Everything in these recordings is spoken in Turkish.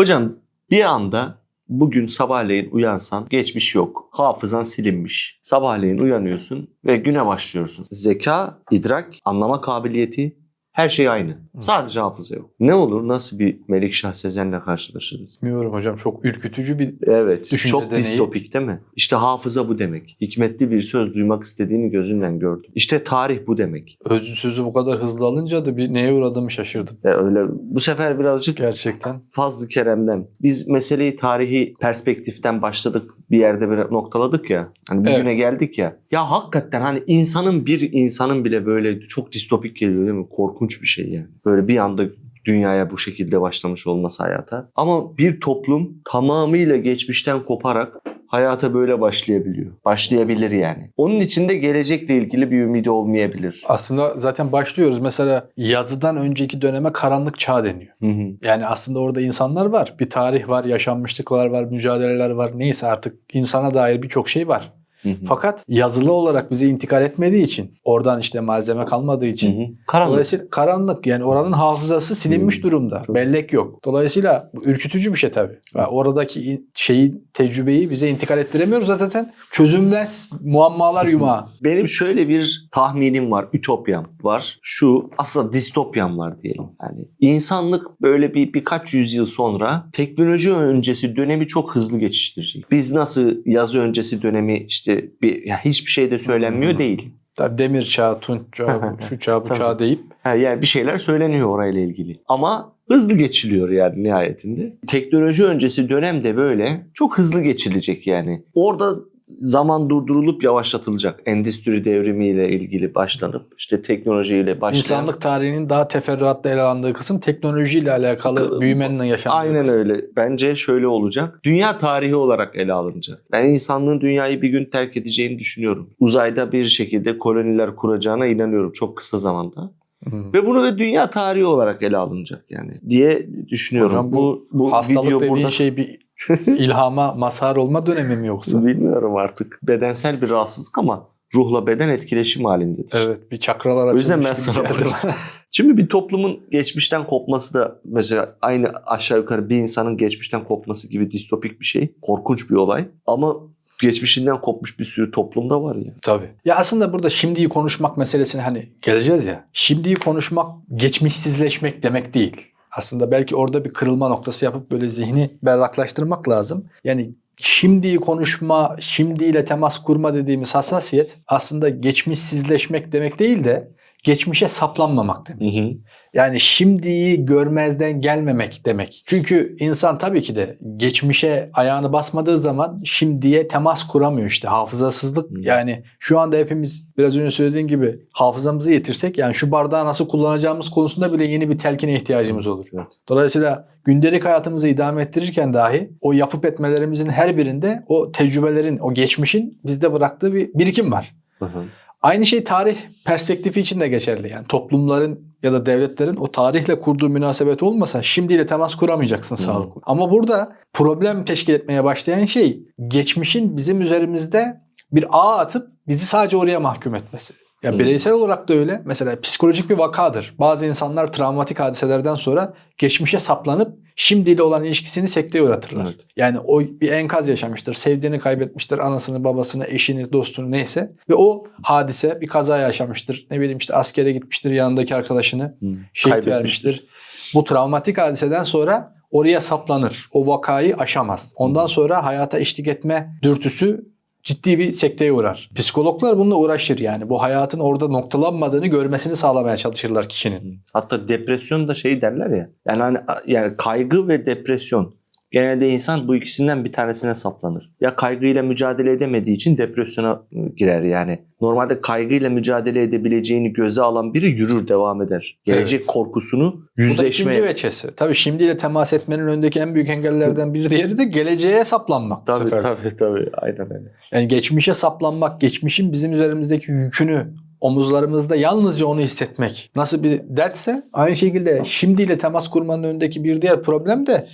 Hocam bir anda bugün sabahleyin uyansan geçmiş yok. Hafızan silinmiş. Sabahleyin uyanıyorsun ve güne başlıyorsun. Zeka, idrak, anlama kabiliyeti her şey aynı. Sadece hafıza yok. Ne olur nasıl bir Melikşah Sezen'le karşılaşırız? Bilmiyorum hocam çok ürkütücü bir Evet. Düşünce çok deneyi. distopik değil mi? İşte hafıza bu demek. Hikmetli bir söz duymak istediğini gözünden gördüm. İşte tarih bu demek. özlü sözü bu kadar hızlı alınca da bir neye uğradığımı şaşırdım. Ya öyle bu sefer birazcık Gerçekten. Fazlı Kerem'den. Biz meseleyi tarihi perspektiften başladık bir yerde bir noktaladık ya. Hani bugüne Evet. geldik ya. Ya hakikaten hani insanın bir insanın bile böyle çok distopik geliyor değil mi? Korkunç bir şey yani. Böyle bir anda dünyaya bu şekilde başlamış olması hayata. Ama bir toplum tamamıyla geçmişten koparak hayata böyle başlayabiliyor. Başlayabilir yani. Onun içinde gelecekle ilgili bir ümidi olmayabilir. Aslında zaten başlıyoruz. Mesela yazıdan önceki döneme karanlık çağ deniyor. Hı hı. Yani aslında orada insanlar var. Bir tarih var, yaşanmışlıklar var, mücadeleler var. Neyse artık insana dair birçok şey var. Hı hı. Fakat yazılı olarak bize intikal etmediği için, oradan işte malzeme kalmadığı Hı için hı. Karanlık. Dolayısıyla karanlık yani oranın hafızası silinmiş Hmm. durumda. Çok- Bellek yok. Dolayısıyla bu ürkütücü bir şey tabii. Ve oradaki şeyi, tecrübeyi bize intikal ettiremiyoruz zaten. Çözülmez muammalar yumağı. Benim şöyle bir tahminim var, ütopyam var. Şu aslında distopyam var diyelim. Yani insanlık böyle bir birkaç yüzyıl sonra teknoloji öncesi dönemi çok hızlı geçiştirecek. Biz nasıl yazı öncesi dönemi işte bir ya hiçbir şey de söylenmiyor Hmm. değil. Tabii demir çağı, tunç çağı, şu çağ, bu çağ deyip Ha, yani bir şeyler söyleniyor orayla ilgili. Ama hızlı geçiliyor yani nihayetinde. Teknoloji öncesi dönemde böyle çok hızlı geçilecek yani. Orada zaman durdurulup yavaşlatılacak. Endüstri devrimiyle ilgili başlanıp işte teknolojiyle başlayan. insanlık tarihinin daha teferruatlı ele alındığı kısım teknolojiyle alakalı büyümenin yaşandığı Aynen kısım. öyle. Bence şöyle olacak. Dünya tarihi olarak ele alınacak. Ben insanlığın dünyayı bir gün terk edeceğini düşünüyorum. Uzayda bir şekilde koloniler kuracağına inanıyorum çok kısa zamanda. Hmm. Ve bunu ve dünya tarihi olarak ele alınacak yani diye düşünüyorum. Hocam bu bu bu Hastalık video dediğin burada şey bir ilhama mazhar olma dönemi mi yoksa? bilmiyorum artık. Bedensel bir rahatsızlık ama ruhla beden etkileşim halindedir. Evet bir çakralar O yüzden açılmış ben sana geldi. Şimdi bir toplumun geçmişten kopması da mesela aynı aşağı yukarı bir insanın geçmişten kopması gibi distopik bir şey. Korkunç bir olay. Ama geçmişinden kopmuş bir sürü toplumda var ya. Tabii. Ya aslında burada şimdiyi konuşmak meselesine hani geleceğiz ya. Şimdiyi konuşmak geçmişsizleşmek demek değil. Aslında belki orada bir kırılma noktası yapıp böyle zihni berraklaştırmak lazım. Yani şimdiyi konuşma, şimdiyle temas kurma dediğimiz hassasiyet aslında geçmişsizleşmek demek değil de geçmişe saplanmamak demek. Yani şimdiyi görmezden gelmemek demek. Çünkü insan tabii ki de geçmişe ayağını basmadığı zaman şimdiye temas kuramıyor işte. Hafızasızlık Hmm. yani şu anda hepimiz biraz önce söylediğin gibi hafızamızı yitirsek yani şu bardağı nasıl kullanacağımız konusunda bile yeni bir telkine ihtiyacımız olur. Evet. Dolayısıyla gündelik hayatımızı idame ettirirken dahi o yapıp etmelerimizin her birinde o tecrübelerin, o geçmişin bizde bıraktığı bir birikim var. Hı hı. Aynı şey tarih perspektifi için de geçerli. Yani toplumların ya da devletlerin o tarihle kurduğu münasebet olmasa şimdiyle temas kuramayacaksın Hı. sağlıklı. Ama burada problem teşkil etmeye başlayan şey geçmişin bizim üzerimizde bir ağ atıp bizi sadece oraya mahkum etmesi. Ya bireysel olarak da öyle. Mesela psikolojik bir vakadır. Bazı insanlar travmatik hadiselerden sonra geçmişe saplanıp şimdiyle olan ilişkisini sekteye uğratırlar. Evet. Yani o bir enkaz yaşamıştır. Sevdiğini kaybetmiştir. Anasını, babasını, eşini, dostunu neyse. Ve o hadise bir kaza yaşamıştır. Ne bileyim işte askere gitmiştir. Yanındaki arkadaşını Hı. şehit vermiştir. Bu travmatik hadiseden sonra oraya saplanır. O vakayı aşamaz. Ondan sonra hayata eşlik etme dürtüsü ciddi bir sekteye uğrar. Psikologlar bununla uğraşır yani. Bu hayatın orada noktalanmadığını görmesini sağlamaya çalışırlar kişinin. Hatta depresyon da şey derler ya. Yani hani yani kaygı ve depresyon. Genelde insan bu ikisinden bir tanesine saplanır. Ya kaygıyla mücadele edemediği için depresyona ı, girer yani. Normalde kaygıyla mücadele edebileceğini göze alan biri yürür devam eder. Gelecek korkusunu Bu da yüzleşme. ikinci veçesi. Tabii şimdiyle temas etmenin önündeki en büyük engellerden biri diğeri de geleceğe saplanmak. Tabii sefer. tabii tabii aynen öyle. Yani geçmişe saplanmak, geçmişin bizim üzerimizdeki yükünü omuzlarımızda yalnızca onu hissetmek. Nasıl bir dertse aynı şekilde şimdiyle temas kurmanın önündeki bir diğer problem de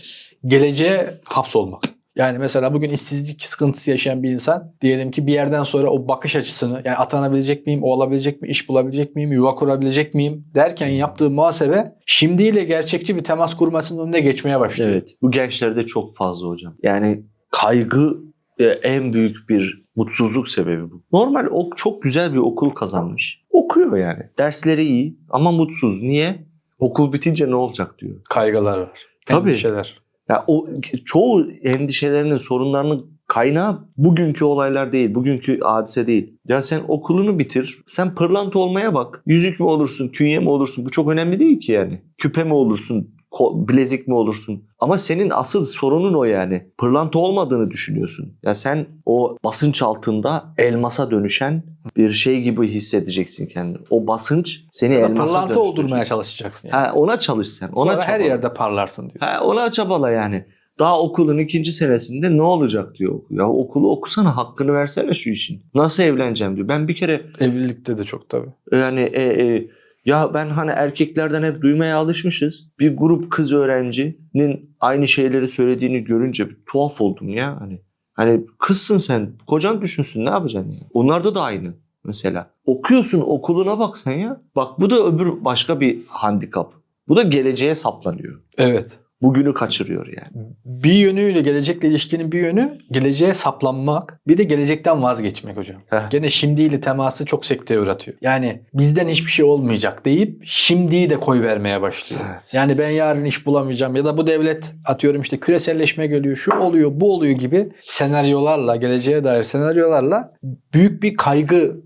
geleceğe hapsolmak. Yani mesela bugün işsizlik sıkıntısı yaşayan bir insan diyelim ki bir yerden sonra o bakış açısını yani atanabilecek miyim, o olabilecek mi, iş bulabilecek miyim, yuva kurabilecek miyim derken yaptığı muhasebe şimdiyle gerçekçi bir temas kurmasının önüne geçmeye başlıyor. Evet. Bu gençlerde çok fazla hocam. Yani kaygı e, en büyük bir mutsuzluk sebebi bu. Normal o çok güzel bir okul kazanmış. Okuyor yani. Dersleri iyi ama mutsuz. Niye? Okul bitince ne olacak diyor. Kaygılar var. Tabii. Endişeler. Ya o çoğu endişelerinin, sorunlarının kaynağı bugünkü olaylar değil, bugünkü hadise değil. Ya sen okulunu bitir, sen pırlanta olmaya bak. Yüzük mü olursun, künye mi olursun? Bu çok önemli değil ki yani. Küpe mi olursun, bilezik mi olursun? Ama senin asıl sorunun o yani. Pırlanta olmadığını düşünüyorsun. Ya sen o basınç altında elmasa dönüşen bir şey gibi hissedeceksin kendini. O basınç seni Ya elmasa Pırlanta oldurmaya çalışacaksın. Yani. Ha, ona çalış sen. Ona Sonra her çabala. yerde parlarsın diyor. Ha, ona çabala yani. Daha okulun ikinci senesinde ne olacak diyor. Ya okulu okusana hakkını versene şu işin. Nasıl evleneceğim diyor. Ben bir kere Evlilikte de çok tabii. yani e, e, ya ben hani erkeklerden hep duymaya alışmışız. Bir grup kız öğrencinin aynı şeyleri söylediğini görünce bir tuhaf oldum ya. Hani hani kızsın sen. Kocan düşünsün ne yapacaksın ya. Onlarda da aynı mesela. Okuyorsun okuluna bak sen ya. Bak bu da öbür başka bir handikap. Bu da geleceğe saplanıyor. Evet. Bugünü kaçırıyor yani. Bir yönüyle gelecekle ilişkinin bir yönü geleceğe saplanmak. Bir de gelecekten vazgeçmek hocam. Heh. Gene şimdiyle teması çok sekteye uğratıyor. Yani bizden hiçbir şey olmayacak deyip şimdiyi de koy vermeye başlıyor. Evet. Yani ben yarın iş bulamayacağım ya da bu devlet atıyorum işte küreselleşme geliyor, şu oluyor, bu oluyor gibi senaryolarla, geleceğe dair senaryolarla büyük bir kaygı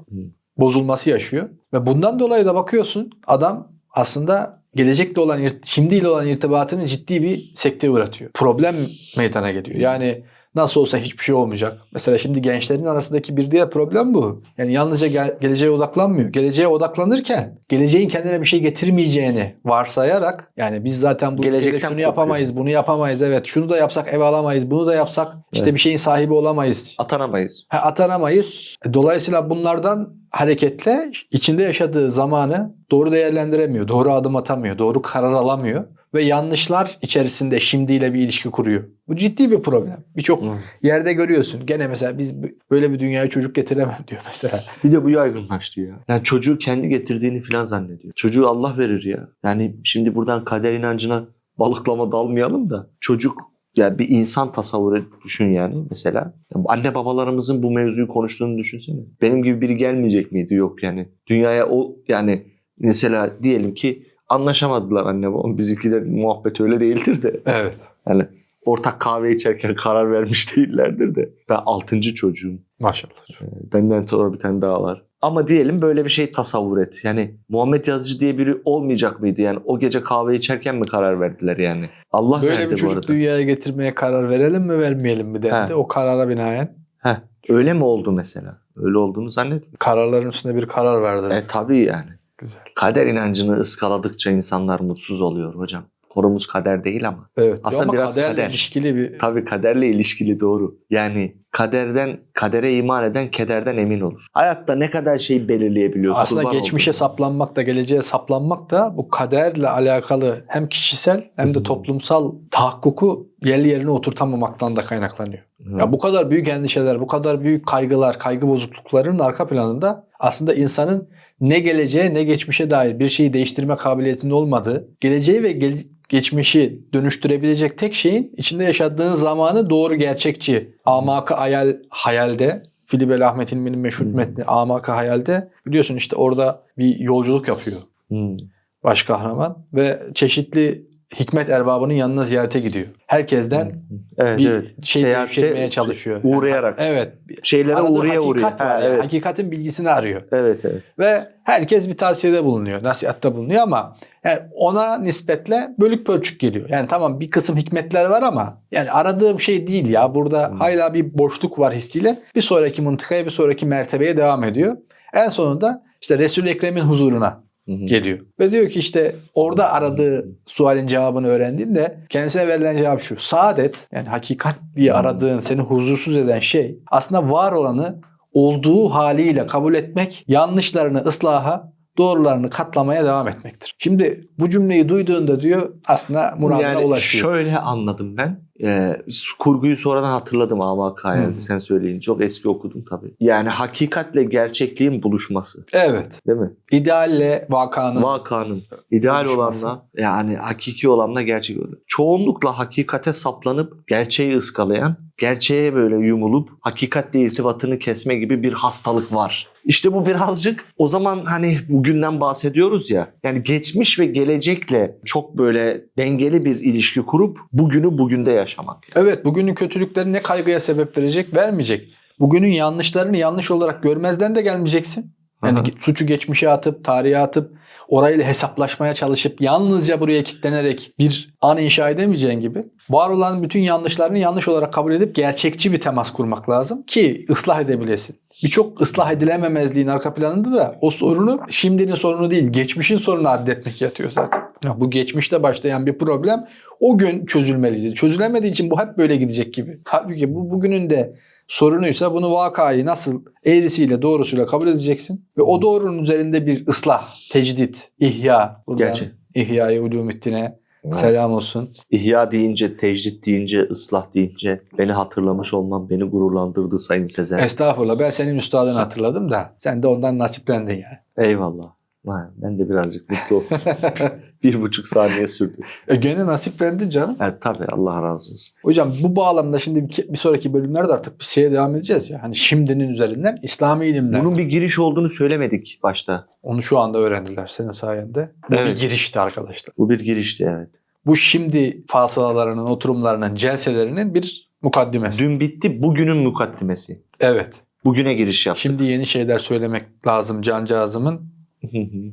bozulması yaşıyor. Ve bundan dolayı da bakıyorsun adam aslında gelecekle olan, şimdiyle olan irtibatını ciddi bir sekteye uğratıyor. Problem meydana geliyor. Yani nasıl olsa hiçbir şey olmayacak. Mesela şimdi gençlerin arasındaki bir diğer problem bu. Yani yalnızca gel- geleceğe odaklanmıyor. Geleceğe odaklanırken geleceğin kendine bir şey getirmeyeceğini varsayarak yani biz zaten bu Gelecekten şunu yapamayız, bunu yapamayız. Evet şunu da yapsak ev alamayız, bunu da yapsak işte Evet. bir şeyin sahibi olamayız. Atanamayız. Ha, atanamayız. Dolayısıyla bunlardan hareketle içinde yaşadığı zamanı doğru değerlendiremiyor, doğru adım atamıyor, doğru karar alamıyor ve yanlışlar içerisinde şimdiyle bir ilişki kuruyor. Bu ciddi bir problem. Birçok yerde görüyorsun. Gene mesela biz böyle bir dünyaya çocuk getiremem diyor mesela. Bir de bu yaygınlaştı ya. Yani çocuğu kendi getirdiğini falan zannediyor. Çocuğu Allah verir ya. Yani şimdi buradan kader inancına balıklama dalmayalım da çocuk ya bir insan tasavvuru düşün yani mesela. Anne babalarımızın bu mevzuyu konuştuğunu düşünsene. Benim gibi biri gelmeyecek miydi? Yok yani. Dünyaya o yani mesela diyelim ki anlaşamadılar anne babam. Bizimkiler muhabbet öyle değildir de. Evet. Yani ortak kahve içerken karar vermiş değillerdir de. Ben altıncı çocuğum. Maşallah. Benden sonra bir tane daha var. Ama diyelim böyle bir şey tasavvur et. Yani Muhammed Yazıcı diye biri olmayacak mıydı? Yani o gece kahve içerken mi karar verdiler yani? Allah Böyle bir bu çocuk arada. dünyaya getirmeye karar verelim mi vermeyelim mi dendi. He. O karara binaen Heh, öyle mi oldu mesela? Öyle olduğunu zannetmiyorum. kararların üstünde bir karar verdiler. E tabii yani. Güzel. Kader inancını ıskaladıkça insanlar mutsuz oluyor hocam. Konumuz kader değil ama. Evet. Aslında Ama biraz kaderle kader. ilişkili bir Tabii kaderle ilişkili doğru. Yani kaderden kadere iman eden kederden emin olur. Hayatta ne kadar şey belirleyebiliyorsun. Aslında geçmişe olduğum. saplanmak da geleceğe saplanmak da bu kaderle alakalı hem kişisel hem de toplumsal tahakkuku yerli yerine oturtamamaktan da kaynaklanıyor. Hı. Ya bu kadar büyük endişeler, bu kadar büyük kaygılar, kaygı bozukluklarının arka planında aslında insanın ne geleceğe ne geçmişe dair bir şeyi değiştirme kabiliyetinde olmadığı, geleceği ve gel- geçmişi dönüştürebilecek tek şeyin içinde yaşadığın zamanı doğru gerçekçi, amaka hayal hayalde Filibel Ahmet İlmi'nin meşhur Hı. metni Amaka Hayal'de biliyorsun işte orada bir yolculuk yapıyor Hı. baş kahraman ve çeşitli hikmet erbabının yanına ziyarete gidiyor. Herkesten Evet, bir evet. şey devşirmeye çalışıyor. uğrayarak. Evet. Şeylere uğraya uğraya. hakikat var. Ha, yani. evet. Hakikatin bilgisini arıyor. evet evet. Ve herkes bir tavsiyede bulunuyor. Nasihatte bulunuyor ama yani ona nispetle bölük pörçük geliyor. Yani tamam bir kısım hikmetler var ama yani aradığım şey değil ya. Burada Hmm. hala bir boşluk var hissiyle. Bir sonraki mıntıkaya bir sonraki mertebeye devam ediyor. En sonunda işte Resul-i Ekrem'in huzuruna. Geliyor. Ve diyor ki işte orada aradığı sualin cevabını öğrendiğinde kendisine verilen cevap şu. Saadet yani hakikat diye aradığın seni huzursuz eden şey aslında var olanı olduğu haliyle kabul etmek, yanlışlarını ıslaha, doğrularını katlamaya devam etmektir. Şimdi bu cümleyi duyduğunda diyor aslında muradına yani ulaşıyor. şöyle anladım ben. Ee, kurguyu sonradan hatırladım ama Kaya Hı. sen söyleyince. Çok eski okudum tabii. Yani hakikatle gerçekliğin buluşması. Evet. Değil mi? İdealle vakanın. Vakanın ideal buluşması. olanla yani hakiki olanla gerçek olan. Çoğunlukla hakikate saplanıp gerçeği ıskalayan, gerçeğe böyle yumulup hakikatle irtibatını kesme gibi bir hastalık var. İşte bu birazcık o zaman hani bugünden bahsediyoruz ya. Yani geçmiş ve gelecekle çok böyle dengeli bir ilişki kurup bugünü bugünde yaşamak. Evet bugünün kötülükleri ne kaygıya sebep verecek vermeyecek. Bugünün yanlışlarını yanlış olarak görmezden de gelmeyeceksin. Yani Aha. suçu geçmişe atıp, tarihe atıp, orayla hesaplaşmaya çalışıp yalnızca buraya kilitlenerek bir an inşa edemeyeceğin gibi var olan bütün yanlışlarını yanlış olarak kabul edip gerçekçi bir temas kurmak lazım ki ıslah edebilesin. Birçok ıslah edilememezliğin arka planında da o sorunu şimdinin sorunu değil, geçmişin sorunu addetmek yatıyor zaten. Ya bu geçmişte başlayan bir problem o gün çözülmeliydi. Çözülemediği için bu hep böyle gidecek gibi. Halbuki bu bugünün de sorunuysa bunu vakayı nasıl eğrisiyle doğrusuyla kabul edeceksin ve o doğrunun üzerinde bir ıslah, tecdit, ihya. Gerçi. İhya-i Ulumiddin'e selam olsun. İhya deyince, tecrit deyince, ıslah deyince beni hatırlamış olman beni gururlandırdı Sayın Sezer. Estağfurullah ben senin üstadını hatırladım da sen de ondan nasiplendin yani. Eyvallah. Vay, Ben de birazcık mutlu oldum. bir buçuk saniye sürdü. E gene nasiplendin canım. Evet tabii Allah razı olsun. Hocam bu bağlamda şimdi bir, bir sonraki bölümlerde artık bir şeye devam edeceğiz ya. Hani şimdinin üzerinden İslami ilimler. Bunun bir giriş olduğunu söylemedik başta. Onu şu anda öğrendiler senin sayende. Bu Evet. bir girişti arkadaşlar. Bu bir girişti evet. Bu şimdi fasılalarının, oturumlarının, celselerinin bir mukaddimesi. Dün bitti bugünün mukaddimesi. Evet. Bugüne giriş yaptık. Şimdi yeni şeyler söylemek lazım cancağızımın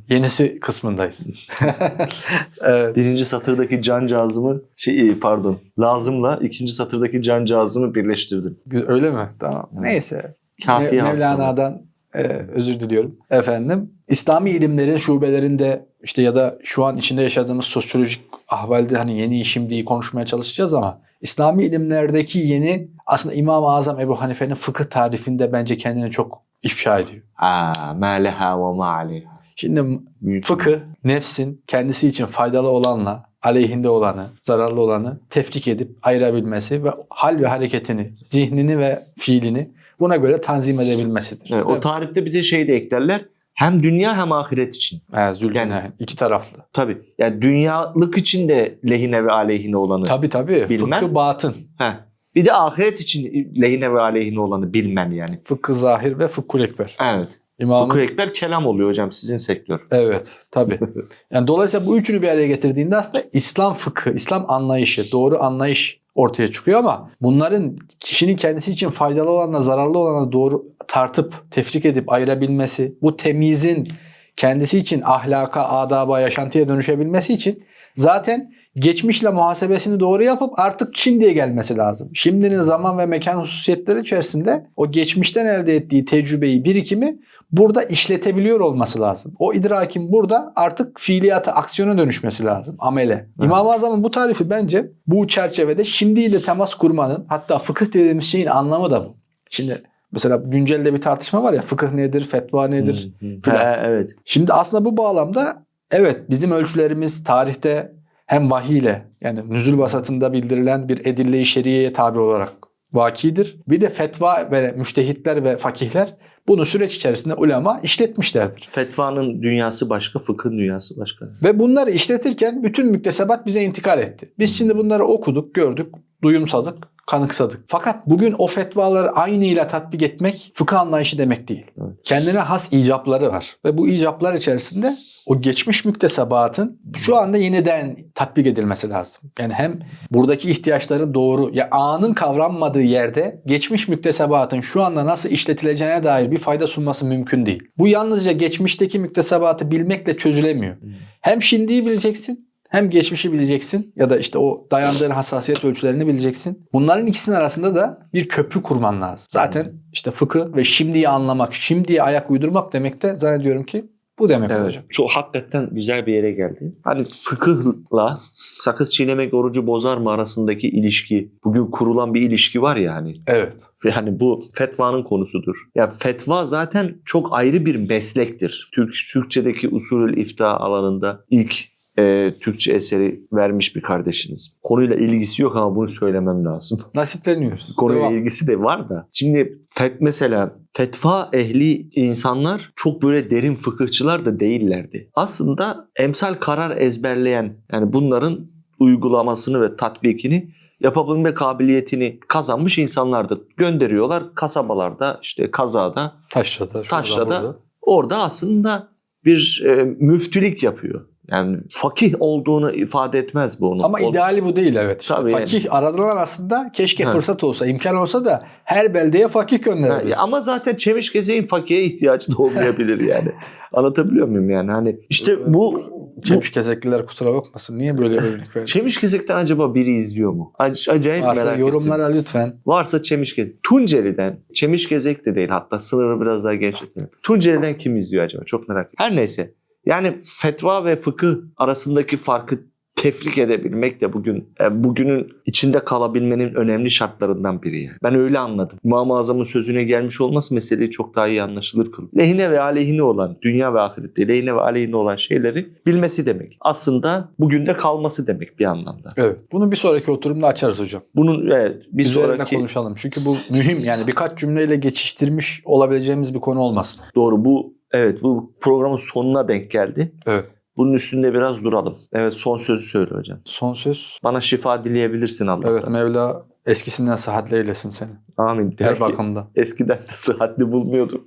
yenisi kısmındayız. evet. Birinci satırdaki cancağızımı şey pardon lazımla ikinci satırdaki cancağızımı birleştirdim. Öyle mi? Tamam. Neyse. Kafi Me-. Mevlana'dan e, özür diliyorum. Efendim İslami ilimlerin şubelerinde işte ya da şu an içinde yaşadığımız sosyolojik ahvalde hani yeni şimdiyi konuşmaya çalışacağız ama İslami ilimlerdeki yeni aslında İmam-ı Azam Ebu Hanife'nin fıkıh tarifinde bence kendini çok ifşa ediyor. Aa, ma leha ve ma aleyha. Şimdi fıkıh nefsin kendisi için faydalı olanla aleyhinde olanı, zararlı olanı tefkik edip ayırabilmesi ve hal ve hareketini, zihnini ve fiilini buna göre tanzim edebilmesidir. Evet, o tarifte bir de şey de eklerler. Hem dünya hem ahiret için. He, Zülcenayn. Yani- iki taraflı. Tabii. Yani dünyalık için de lehine ve aleyhine olanı. Tabii tabii. Bilmem. Fıkıh batın. Heh. Bir de ahiret için lehine ve aleyhine olanı bilmen yani. Fıkıh zahir ve fıkhul ekber. Evet. İmamın Fıkıh ekber kelam oluyor hocam sizin sektör. Evet tabii. Yani dolayısıyla bu üçünü bir araya getirdiğinde aslında İslam fıkhı, İslam anlayışı, doğru anlayış ortaya çıkıyor ama bunların kişinin kendisi için faydalı olanla zararlı olanla doğru tartıp tefrik edip ayırabilmesi, bu temizin kendisi için ahlaka, adaba, yaşantıya dönüşebilmesi için zaten geçmişle muhasebesini doğru yapıp artık şimdiye gelmesi lazım. Şimdinin zaman ve mekan hususiyetleri içerisinde o geçmişten elde ettiği tecrübeyi, birikimi burada işletebiliyor olması lazım. O idrakin burada artık fiiliyata, aksiyona dönüşmesi lazım. Amele. İmam-ı Azam'ın bu tarifi bence bu çerçevede şimdiyle temas kurmanın hatta fıkıh dediğimiz şeyin anlamı da bu. Şimdi mesela güncelde bir tartışma var ya fıkıh nedir, fetva nedir? Filan. Evet. Şimdi aslında bu bağlamda evet bizim ölçülerimiz tarihte hem vahiy ile yani nüzul vasatında bildirilen bir edille-i şeriyeye tabi olarak vakidir. Bir de fetva ve müştehitler ve fakihler bunu süreç içerisinde ulema işletmişlerdir. Fetvanın dünyası başka, fıkhın dünyası başka. Ve bunları işletirken bütün müktesebat bize intikal etti. Biz şimdi bunları okuduk, gördük, duyumsadık, kanıksadık. Fakat bugün o fetvaları aynıyla tatbik etmek fıkıh anlayışı demek değil. Evet. Kendine has icapları var. Ve bu icaplar içerisinde o geçmiş müktesebatın şu anda yeniden tatbik edilmesi lazım. Yani hem buradaki ihtiyaçların doğru, ya anın kavranmadığı yerde geçmiş müktesebatın şu anda nasıl işletileceğine dair bir fayda sunması mümkün değil. Bu yalnızca geçmişteki müktesebatı bilmekle çözülemiyor. Hem şimdiyi bileceksin hem geçmişi bileceksin ya da işte o dayandığın hassasiyet ölçülerini bileceksin. Bunların ikisinin arasında da bir köprü kurman lazım. Zaten işte fıkıh ve şimdiyi anlamak, şimdiye ayak uydurmak demek de zannediyorum ki bu demek Evet. olacak. Çok hakikaten güzel bir yere geldi. Hani fıkıhla sakız çiğnemek orucu bozar mı arasındaki ilişki, bugün kurulan bir ilişki var ya hani. Evet. Yani bu fetvanın konusudur. Ya fetva zaten çok ayrı bir meslektir. Türk Türkçedeki usulül ifta alanında ilk e, Türkçe eseri vermiş bir kardeşiniz. Konuyla ilgisi yok ama bunu söylemem lazım. Nasipleniyoruz. Konuyla Devam. ilgisi de var da. Şimdi fet mesela fetva ehli insanlar çok böyle derin fıkıhçılar da değillerdi. Aslında emsal karar ezberleyen yani bunların uygulamasını ve tatbikini yapabilme kabiliyetini kazanmış insanlardı. Gönderiyorlar kasabalarda işte kazada Taşra'da. Taşra'da orada aslında bir e, müftülük yapıyor. Yani fakih olduğunu ifade etmez bu onun. Ama ideali bu değil evet. İşte Tabii yani. fakih aradılan aslında keşke Ha. fırsat olsa, imkan olsa da her beldeye fakih ya ama zaten Çemiş Gezek'in fakihe ihtiyacı da olmayabilir yani. Anlatabiliyor muyum yani? Hani işte bu Çemiş kezekliler kusura bakmasın. Niye böyle örnek verdin? Çemiş Gezek'ten acaba biri izliyor mu? Ac- acayip Varsa merak yorumlara ettim. lütfen. Varsa Çemiş Gezek. Tunceli'den, Çemiş Gezek de değil hatta sınırı biraz daha genişletelim. Tunceli'den kim izliyor acaba? Çok merak ediyorum. Her neyse. Yani fetva ve fıkıh arasındaki farkı tefrik edebilmek de bugün e, bugünün içinde kalabilmenin önemli şartlarından biri. Yani. Ben öyle anladım. İmam-ı Azam'ın sözüne gelmiş olması meseleyi çok daha iyi anlaşılır kılıyor. Lehine ve aleyhine olan, dünya ve ahirette lehine ve aleyhine olan şeyleri bilmesi demek. Aslında bugün de kalması demek bir anlamda. Evet. Bunu bir sonraki oturumda açarız hocam. Bunun evet, bir Üzerine sonraki konuşalım. Çünkü bu mühim yani birkaç cümleyle geçiştirmiş olabileceğimiz bir konu olmasın. doğru bu evet bu programın sonuna denk geldi. Evet. Bunun üstünde biraz duralım. Evet son sözü söyle hocam. Son söz. Bana şifa dileyebilirsin Allah'tan. Evet Mevla eskisinden sıhhatle eylesin seni. Amin. Her bakımda. Eskiden de sıhhatli bulmuyorduk.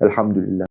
Elhamdülillah.